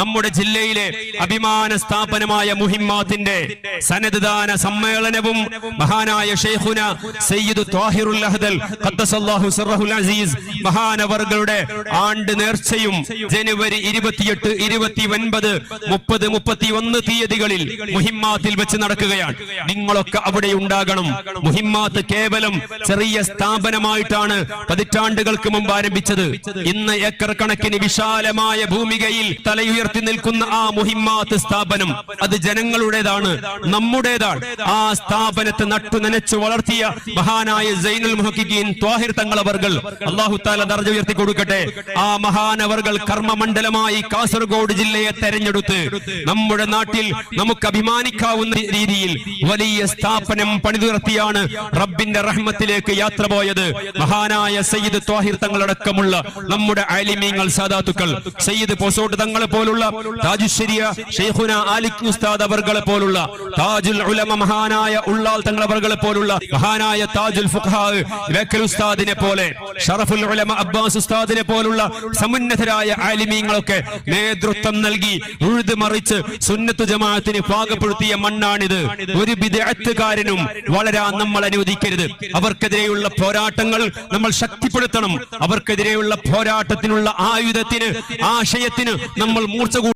നമ്മുടെ ജില്ലയിലെ അഭിമാന സ്ഥാപനമായ മുഹിമ്മാത്തിന്റെ സന്നദ്ധദാന സമ്മേളനവും മഹാനായ ഷെയ്ഖുന സയ്യിദ് ത്വാഹിറുൽ അഹദൽ ഖദ്ദസല്ലാഹു സിർറഹുൽ അസീസ് മഹാനവർകളുടെ ആണ്ട് നേർച്ചയും ജനുവരി ഇരുപത്തിയെട്ട് ഇരുപത്തി ഒൻപത് മുപ്പത് മുപ്പത്തി ഒന്ന് തീയതികളിൽ മുഹിമ്മാത്തിൽ വെച്ച് നടക്കുകയാണ്. നിങ്ങളൊക്കെ അവിടെ ഉണ്ടാകണം. മുഹിമ്മാത്ത് കേവലം ചെറിയ സ്ഥാപനമായിട്ടാണ് പതിറ്റാണ്ടുകൾക്ക് മുമ്പ് ആരംഭിച്ചത്. ഇന്ന് ഏക്കർ കണക്കിന് വിശാലമായ ഭൂമികയിൽ തലയുയർത്തി നിൽക്കുന്ന ആ മുഹിമ്മാത്ത് സ്ഥാപനം അത് ജനങ്ങളുടേതാണ് നമ്മുടേതാണ്. ആ സ്ഥാപനത്തെ നട്ടു നനച്ചു വളർത്തിയ മഹാനായ സൈനുൽ മുഹക്കിദ്ദീൻ ത്വാഹിർ തങ്ങളവർകൾ അള്ളാഹു താല ദർജ ഉയർത്തി കൊടുക്കട്ടെ. ആ മഹാനവർകൾ കർമ്മമണ്ഡലമായി കാസർഗോഡ് ജില്ലയെ തെരഞ്ഞെടുത്ത് നമ്മുടെ നാട്ടിൽ നമുക്ക് അഭിമാനിക്കാവുന്ന രീതിയിൽ വലിയ സ്ഥാപനം പണിതുയർത്തിയാണ് റബ്ബിന്റെ റഹ്മത്തിലേക്ക് യാത്ര പോയത്. മഹാനായ സയ്യിദ് ത്വാഹിർ തങ്ങളടക്കമുള്ള നമ്മുടെ അലിമീങ്ങൾ സാദാത്തുക്കൾ സയ്യിദ് പൊസോട്ട് തങ്ങളെ പോലുള്ള ഉസ്താദ് അവർകളെ പോലുള്ള താജുൽ ഉലമ മഹാനായ ഉള്ളാൽ തങ്ങൾ അവർകളെ പോലുള്ള മഹാനായ താജുൽ ഫുഖാ വേക്കൽ ഉസ്താദിനെ പോലെ ഷറഫുൽ ഉലമ അബ്ബാസ് ഉസ്താദിനെ പോലുള്ള സമുന്നതരായ ആലിമീങ്ങളൊക്കെ നേതൃത്വം നൽകി ഉഴുത് മറിച്ച് സുന്നത്തു ജമാഅത്തിന് പാകപ്പെടുത്തിയ മണ്ണാണിത്. ഒരു വിദഗ്ധക്കാരനും വളരാൻ നമ്മൾ അനുവദിക്കരുത്. അവർക്കെതിരെയുള്ള പോരാട്ടങ്ങൾ നമ്മൾ ശക്തിപ്പെടുത്തണം. അവർക്കെതിരെയുള്ള പോരാട്ടത്തിനുള്ള ആയുധത്തിന് ആശയത്തിന് നമ്മൾ മൂർച്ച കൂട്ടണം.